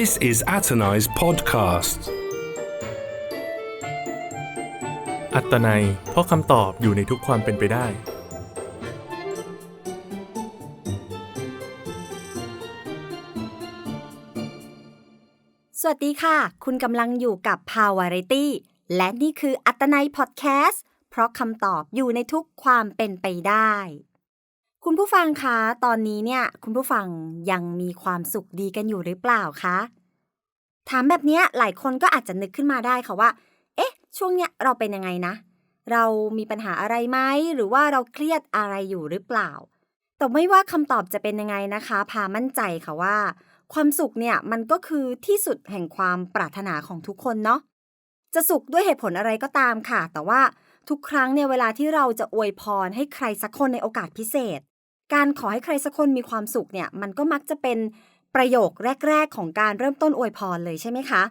This is Atanai's podcast. อัตนัยเพราะคำตอบอยู่ในทุกความเป็นไปได้ สวัสดีค่ะ คุณกำลังอยู่กับ Powerity และนี่คืออัตนัยพอดแคสต์เพราะคำตอบอยู่ในทุกความเป็นไปได้ คุณผู้ฟังคะ ตอนนี้เนี่ย คุณผู้ฟังยังมีความสุขดีกันอยู่หรือเปล่าคะ ถามแบบนี้หลายคนก็อาจจะนึกขึ้นมาได้ค่ะว่า เอ๊ะ ช่วงเนี้ยเราเป็นยังไงนะ เรามีปัญหาอะไรไหม หรือว่าเราเครียดอะไรอยู่หรือเปล่า แต่ไม่ว่าคำตอบจะเป็นยังไงนะคะ พามั่นใจค่ะว่า ความสุขเนี่ยมันก็คือที่สุดแห่งความปรารถนาของทุกคนเนาะ จะสุขด้วยเหตุผลอะไรก็ตามค่ะ แต่ว่าทุกครั้งเนี่ยเวลาที่เราจะอวยพรให้ใครสักคนในโอกาสพิเศษ การขอให้ใครสักคนมีความสุขเนี่ยมันก็มักจะเป็นประโยคแรก ๆ ของการเริ่มต้นอวยพรเลยใช่ไหมคะ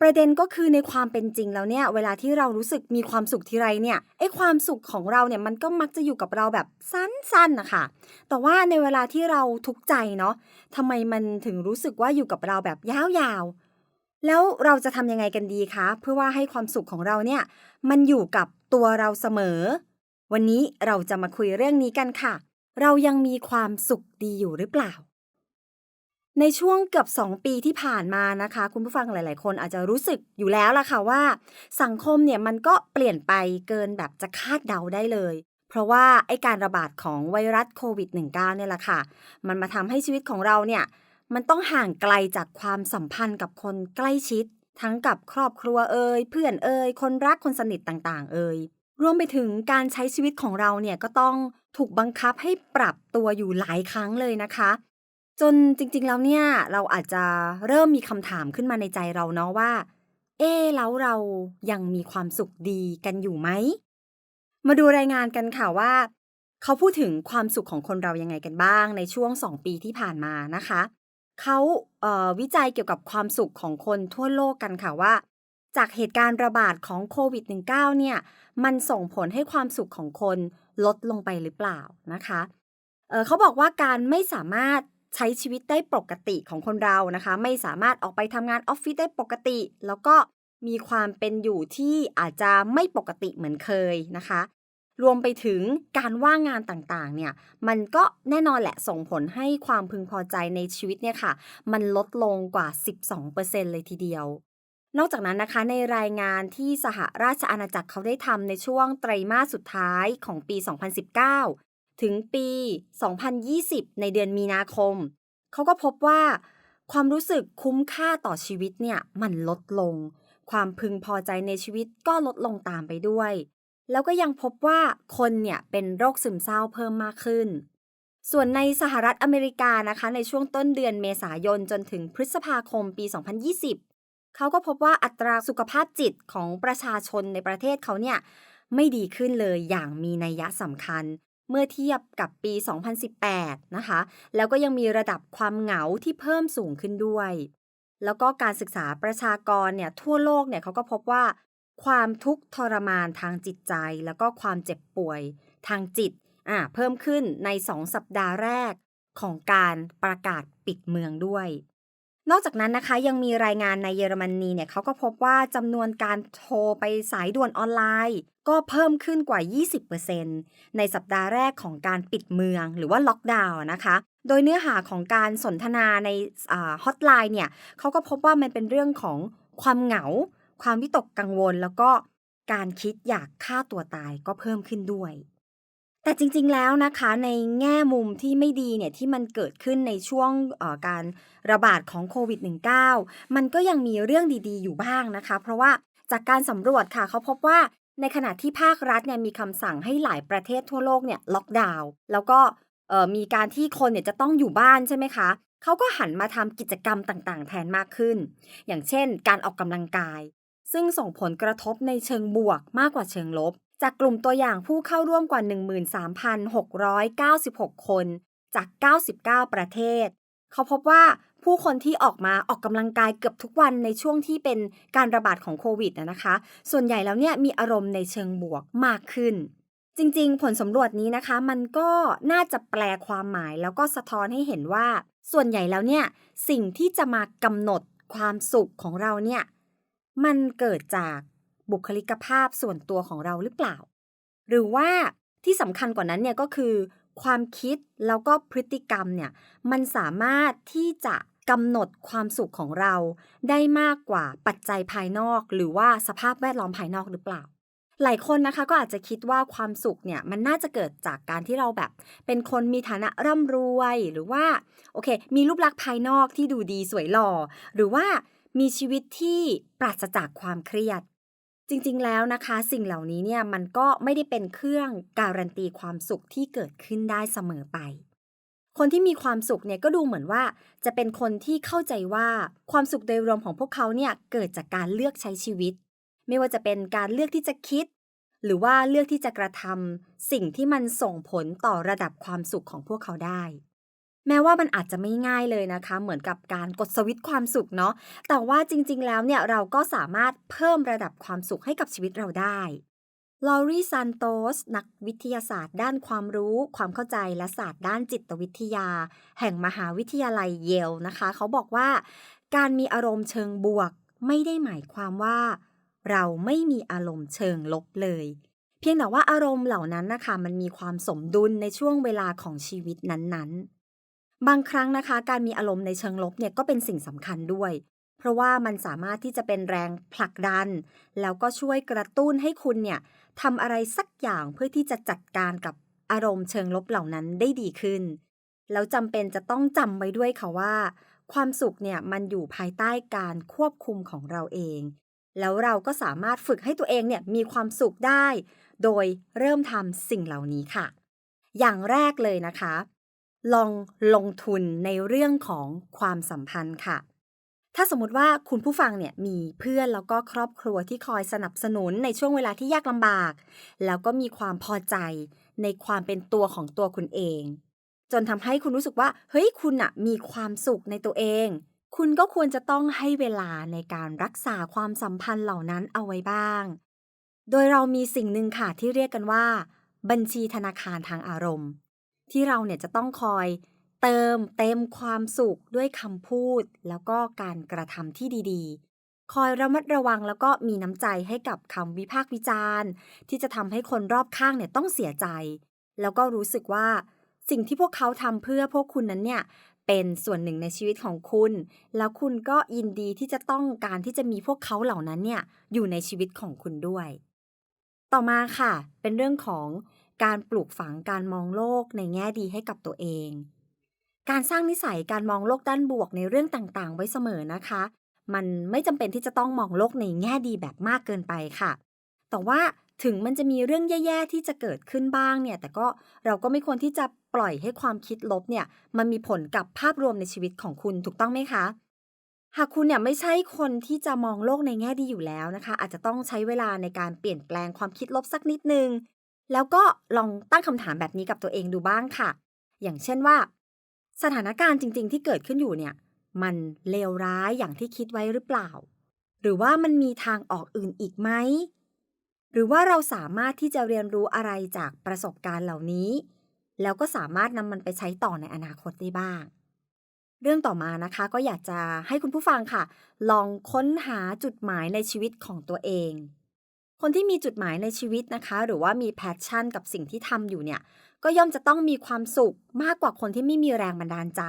ประเด็นก็คือในความเป็นจริงแล้วเนี่ยเวลาที่เรารู้สึกมีความสุขทีไรเนี่ยไอ้ความสุขของเราเนี่ยมันก็มักจะอยู่กับเราแบบสั้นๆนะคะแต่ว่าในเวลาที่เราทุกข์ใจเนาะทำไมมันถึงรู้สึกว่าอยู่กับเราแบบยาวๆ แล้วเราจะทำยังไงกันดีคะเพื่อว่าให้ความสุขของเราเนี่ยมันอยู่กับตัวเราเสมอ วันนี้เราจะมาคุยเรื่องนี้กันค่ะ เรายังมีความสุขดีอยู่หรือเปล่า ในช่วงเกือบ 2 ปีที่ผ่านมานะคะ คุณผู้ฟังหลาย ๆ คนอาจจะรู้สึกอยู่แล้วล่ะค่ะว่า สังคมเนี่ยมันก็เปลี่ยนไปเกินแบบจะคาดเดาได้เลย เพราะว่าไอการระบาดของไวรัสโควิด -19 เนี่ยแหละค่ะ มันมาทำให้ชีวิตของเราเนี่ยมันต้องห่างไกลจากความสัมพันธ์กับคนใกล้ชิด ทั้งกับครอบครัวเอ่ยเพื่อนเอ่ยคนรักคนสนิทต่าง ๆ เอ่ยรวมไปถึงการใช้ชีวิตของเราเนี่ยก็ต้อง ถูกบังคับให้ปรับตัวอยู่หลายครั้งเลยนะคะ จนจริงๆแล้วเนี่ยเราอาจจะเริ่มมีคำถามขึ้นมาในใจเราเนาะว่า เอ๊แล้วเรายังมีความสุขดีกันอยู่ไหม มาดูรายงานกันค่ะว่า เขาพูดถึงความสุขของคนเรายังไงกันบ้างในช่วง 2 ปีที่ผ่านมานะคะเขาเวิจัยเกี่ยวกับความสุขของคนทั่วโลกกันค่ะว่า จากเหตุการณ์ระบาดของโควิด -19 เนี่ย มันส่งผลให้ความสุขของคน ลดลงไปหรือเปล่านะคะเเขาบอกว่าการไม่สามารถใช้ชีวิตได้ปกติของคนเรานะคะ ไม่สามารถออกไปทำงานออฟฟิศได้ปกติ แล้วก็มีความเป็นอยู่ที่อาจจะไม่ปกติเหมือนเคยนะคะ รวมไปถึงการว่างงานต่างๆ เนี่ย มันก็แน่นอนแหละส่งผลให้ความพึงพอใจในชีวิตเนี่ยค่ะ มันลดลงกว่า 12%เลยทีเดียว นอกจากนั้นนะคะในรายงานที่สหราชอาณาจักรเขาได้ทำในช่วงไตรมาสสุดท้ายของปี 2019 ถึงปี 2020 ในเดือนมีนาคม เขาก็พบว่า ความรู้สึกคุ้มค่าต่อชีวิตเนี่ยมันลดลง ความพึงพอใจในชีวิตก็ลดลงตามไปด้วย แล้วก็ยังพบว่าคนเนี่ยเป็นโรคซึมเศร้าเพิ่มมากขึ้น ส่วนในสหรัฐอเมริกานะคะ ในช่วงต้นเดือนเมษายนจนถึงพฤษภาคมปี 2020 เขาก็พบว่าอัตราสุขภาพจิตของประชาชนในประเทศเขาเนี่ยไม่ดีขึ้นเลยอย่างมีนัยยะสำคัญ เมื่อเทียบกับปี 2018 นะคะ แล้วก็ยังมีระดับความเหงาที่เพิ่มสูงขึ้นด้วย แล้วก็การศึกษาประชากรเนี่ยทั่วโลกเนี่ยเขาก็พบว่า ความทุกข์ทรมานทางจิตใจ แล้วก็ความเจ็บป่วย ทางจิตอ่าเพิ่มขึ้นใน 2 สัปดาห์แรกของการประกาศปิดเมืองด้วย นอกจากนั้นนะคะยังมีรายงานในเยอรมนีเนี่ยเขาก็พบว่าจำนวนการโทรไปสายด่วนออนไลน์ ก็เพิ่มขึ้นกว่า 20%ในสัปดาห์แรกของการปิดเมืองหรือว่าล็อกดาวน์นะคะ โดยเนื้อหาของการสนทนาในฮอตไลน์เนี่ยเขาก็พบว่ามันเป็นเรื่องของความเหงา ความวิตกกังวล แล้วก็การคิดอยากฆ่าตัวตายก็เพิ่มขึ้นด้วย แต่จริงๆแล้วนะคะในแง่มุมที่ไม่ดีเนี่ยที่มันเกิดขึ้นในช่วงการระบาดของโควิด -19 มันก็ยังมีเรื่องดีๆ อยู่บ้างนะคะ เพราะว่าจากการสำรวจค่ะเขาพบว่าในขณะที่ภาครัฐเนี่ยมีคำสั่งให้หลายประเทศทั่วโลกเนี่ยล็อกดาวน์แล้วก็มีการที่คนเนี่ยจะต้องอยู่บ้านใช่ไหมคะเขาก็หันมาทำกิจกรรมต่างๆ แทนมากขึ้น อย่างเช่น การออกกำลังกาย ซึ่งส่งผลกระทบในเชิงบวกมากกว่าเชิงลบ จากกลุ่มตัวอย่างผู้เข้าร่วมกว่า 13,696 คน จาก 99 ประเทศ เขาพบว่าผู้คนที่ออกมาออกกำลังกายเกือบทุกวันในช่วงที่เป็นการระบาดของโควิดนะคะ ส่วนใหญ่แล้วเนี่ยมีอารมณ์ในเชิงบวกมากขึ้น จริงๆ ผลสำรวจนี้นะคะ มันก็น่าจะแปลความหมายแล้วก็สะท้อนให้เห็นว่า ส่วนใหญ่แล้วเนี่ยสิ่งที่จะมากำหนดความสุขของเราเนี่ยมันเกิดจาก บุคลิกภาพส่วนตัวของเราหรือเปล่า หรือว่าที่สำคัญกว่านั้นเนี่ยก็คือ ความคิดแล้วก็พฤติกรรมเนี่ยมันสามารถที่จะกำหนดความสุขของเรา ได้มากกว่าปัจจัยภายนอก หรือว่าสภาพแวดล้อมภายนอกหรือเปล่า หลายคนนะคะก็อาจจะคิดว่าความสุขเนี่ยมันน่าจะเกิดจากการที่เราแบบ เป็นคนมีฐานะร่ำรวยหรือว่าโอเค มีรูปลักษณ์ภายนอกที่ดูดีสวยหล่อหรือว่ามีชีวิตที่ปราศจากความเครียด จริงๆ แล้วนะคะ สิ่งเหล่านี้เนี่ยมันก็ไม่ได้เป็นเครื่องการันตีความสุขที่เกิดขึ้นได้เสมอไป คนที่มีความสุขเนี่ยก็ดูเหมือนว่า จะเป็นคนที่เข้าใจว่าความสุขโดยรวมของพวกเขาเนี่ยเกิดจากการเลือกใช้ชีวิต ไม่ว่าจะเป็นการเลือกที่จะคิด หรือว่าเลือกที่จะกระทำสิ่งที่มันส่งผลต่อระดับความสุขของพวกเขาได้ แม้ว่ามันอาจจะไม่ง่ายเลยนะคะ เหมือนกับการกดสวิตช์ความสุขเนาะแต่ว่าจริงๆแล้วเนี่ยเราก็สามารถเพิ่มระดับความสุขให้กับชีวิตเราได้ลอรีซานโตสนักวิทยาศาสตร์ด้านความรู้ ความเข้าใจและศาสตร์ด้านจิตวิทยา แห่งมหาวิทยาลัยเยลนะคะ เขาบอกว่า การมีอารมณ์เชิงบวก ไม่ได้หมายความว่า เราไม่มีอารมณ์เชิงลบเลย เพียงแต่ว่าอารมณ์เหล่านั้นนะคะมันมีความสมดุลในช่วงเวลาของชีวิตนั้นๆ บางครั้งนะคะ การมีอารมณ์ในเชิงลบเนี่ยก็เป็นสิ่งสำคัญด้วย เพราะว่ามันสามารถที่จะเป็นแรงผลักดัน แล้วก็ช่วยกระตุ้นให้คุณเนี่ยทำอะไรสักอย่างเพื่อที่จะจัดการกับอารมณ์เชิงลบเหล่านั้นได้ดีขึ้น แล้วจำเป็นจะต้องจำไว้ด้วยค่ะว่า ความสุขเนี่ยมันอยู่ภายใต้การควบคุมของเราเอง แล้วเราก็สามารถฝึกให้ตัวเองเนี่ยมีความสุขได้ โดยเริ่มทำสิ่งเหล่านี้ค่ะ อย่างแรกเลยนะคะ ลองลงทุนในเรื่องของความสัมพันธ์ค่ะ ถ้าสมมติว่าคุณผู้ฟังเนี่ยมีเพื่อนแล้วก็ครอบครัวที่คอยสนับสนุนในช่วงเวลาที่ยากลำบาก แล้วก็มีความพอใจในความเป็นตัวของตัวคุณเอง จนทำให้คุณรู้สึกว่า เฮ้ยคุณอะมีความสุขในตัวเอง คุณก็ควรจะต้องให้เวลาในการรักษาความสัมพันธ์เหล่านั้นเอาไว้บ้าง โดยเรามีสิ่งหนึ่งค่ะที่เรียกกันว่า บัญชีธนาคารทางอารมณ์ ที่เราเนี่ยจะต้องคอยเติมเต็มความสุขด้วยคำพูด แล้วก็การกระทำที่ดีๆ คอยระมัดระวังแล้วก็มีน้ำใจให้กับคำวิพากษ์วิจารณ์ ที่จะทำให้คนรอบข้างเนี่ยต้องเสียใจ แล้วก็รู้สึกว่า สิ่งที่พวกเขาทำเพื่อพวกคุณนั้นเนี่ยเป็นส่วนหนึ่งในชีวิตของคุณ แล้วคุณก็ยินดีที่จะต้องการที่จะมีพวกเขาเหล่านั้นเนี่ยอยู่ในชีวิตของคุณด้วย ต่อมาค่ะ เป็นเรื่องของ การปลูกฝังการมองโลกในแง่ดีให้กับตัวเอง การสร้างนิสัยการมองโลกด้านบวกในเรื่องต่างๆ ไว้เสมอนะคะ มันไม่จำเป็นที่จะต้องมองโลกในแง่ดีแบบมากเกินไปค่ะ แต่ว่าถึงมันจะมีเรื่องแย่ๆที่จะเกิดขึ้นบ้างเนี่ย แต่ก็เราก็ไม่ควรที่จะปล่อยให้ความคิดลบเนี่ย มันมีผลกับภาพรวมในชีวิตของคุณถูกต้องไหมคะหากคุณเนี่ยไม่ใช่คนที่จะมองโลกในแง่ดีอยู่แล้วนะคะ อาจจะต้องใช้เวลาในการเปลี่ยนแปลงความคิดลบสักนิดนึง แล้วก็ลองตั้งคำถามแบบนี้กับตัวเองดูบ้างค่ะ อย่างเช่นว่า สถานการณ์จริง ๆ ที่เกิดขึ้นอยู่เนี่ย มันเลวร้ายอย่างที่คิดไว้หรือเปล่า หรือว่ามันมีทางออกอื่นอีกไหม หรือว่าเราสามารถที่จะเรียนรู้อะไรจากประสบการณ์เหล่านี้ แล้วก็สามารถนำมันไปใช้ต่อในอนาคตได้บ้าง เรื่องต่อมานะคะก็อยากจะให้คุณผู้ฟังค่ะ ลองค้นหาจุดหมายในชีวิตของตัวเอง คนที่มีจุดหมายในชีวิตนะคะ หรือว่ามีแพชชั่นกับสิ่งที่ทำอยู่เนี่ย ก็ย่อมจะต้องมีความสุขมากกว่าคนที่ไม่มีแรงบันดาลใจ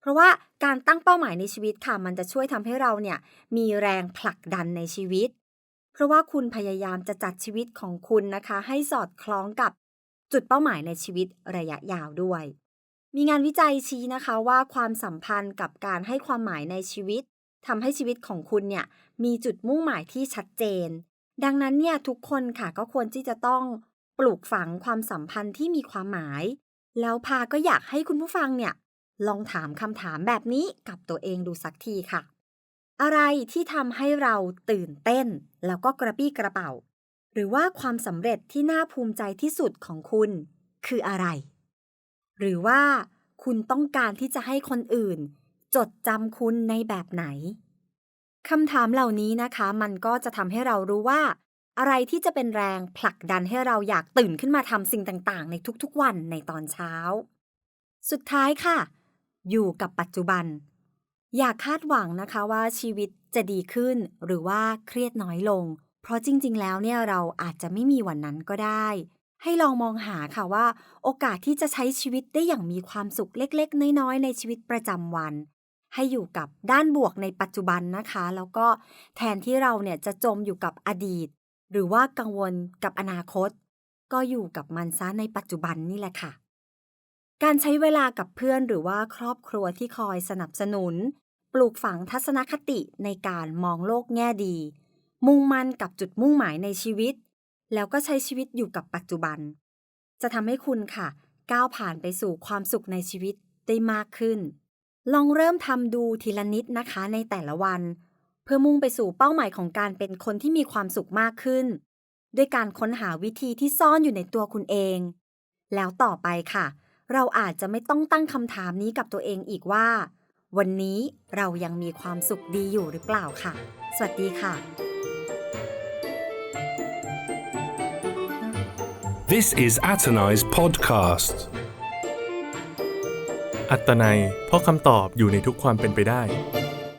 เพราะว่าการตั้งเป้าหมายในชีวิตค่ะ มันจะช่วยทำให้เราเนี่ยมีแรงผลักดันในชีวิต เพราะว่าคุณพยายามจะจัดชีวิตของคุณนะคะ ให้สอดคล้องกับจุดเป้าหมายในชีวิตระยะยาวด้วย มีงานวิจัยชี้นะคะว่าความสัมพันธ์กับการให้ความหมายในชีวิตทำให้ชีวิตของคุณเนี่ยมีจุดมุ่งหมายที่ชัดเจน ดังนั้นเนี่ยทุกคนค่ะก็ควรที่จะต้องปลูกฝังความสัมพันธ์ที่มีความหมาย แล้วพาก็อยากให้คุณผู้ฟังเนี่ย ลองถามคำถามแบบนี้กับตัวเองดูสักทีค่ะ อะไรที่ทำให้เราตื่นเต้น แล้วก็กระปี้กระเป๋า หรือว่าความสำเร็จที่น่าภูมิใจที่สุดของคุณ คืออะไร หรือว่าคุณต้องการที่จะให้คนอื่น จดจำคุณในแบบไหน คำถามเหล่านี้นะคะ มันก็จะทำให้เรารู้ว่า อะไรที่จะเป็นแรงผลักดันให้เราอยากตื่นขึ้นมาทำสิ่งต่างๆ ในทุกๆวันในตอนเช้า สุดท้ายค่ะ อยู่กับปัจจุบัน อย่าคาดหวังนะคะว่าชีวิตจะดีขึ้นหรือว่าเครียดน้อยลง เพราะจริง ๆ แล้วเนี่ยเราอาจจะไม่มีวันนั้นก็ได้ ให้ลองมองหาค่ะว่า โอกาสที่จะใช้ชีวิตได้อย่างมีความสุขเล็ก ๆ น้อยๆในชีวิตประจำวัน ให้อยู่กับด้านบวกในปัจจุบันนะคะ แล้วก็แทนที่เราเนี่ยจะจมอยู่กับอดีต หรือว่ากังวลกับอนาคต ก็อยู่กับมันซะในปัจจุบันนี่แหละค่ะ การใช้เวลากับเพื่อนหรือว่าครอบครัวที่คอยสนับสนุน ปลูกฝังทัศนคติในการมองโลกแง่ดี มุ่งมั่นกับจุดมุ่งหมายในชีวิต แล้วก็ใช้ชีวิตอยู่กับปัจจุบัน จะทำให้คุณค่ะ ก้าวผ่านไปสู่ความสุขในชีวิตได้มากขึ้น ลองเริ่มทำดูทีละนิดนะคะในแต่ละวัน เพื่อมุ่งไปสู่เป้าหมายของการเป็นคนที่มีความสุขมากขึ้น ด้วยการค้นหาวิธีที่ซ่อนอยู่ในตัวคุณเอง แล้วต่อไปค่ะ เราอาจจะไม่ต้องตั้งคำถามนี้กับตัวเองอีกว่า วันนี้เรายังมีความสุขดีอยู่หรือเปล่าค่ะ สวัสดีค่ะ This is Atonai's podcast. อัตนัย เพราะคำตอบอยู่ในทุกความเป็นไปได้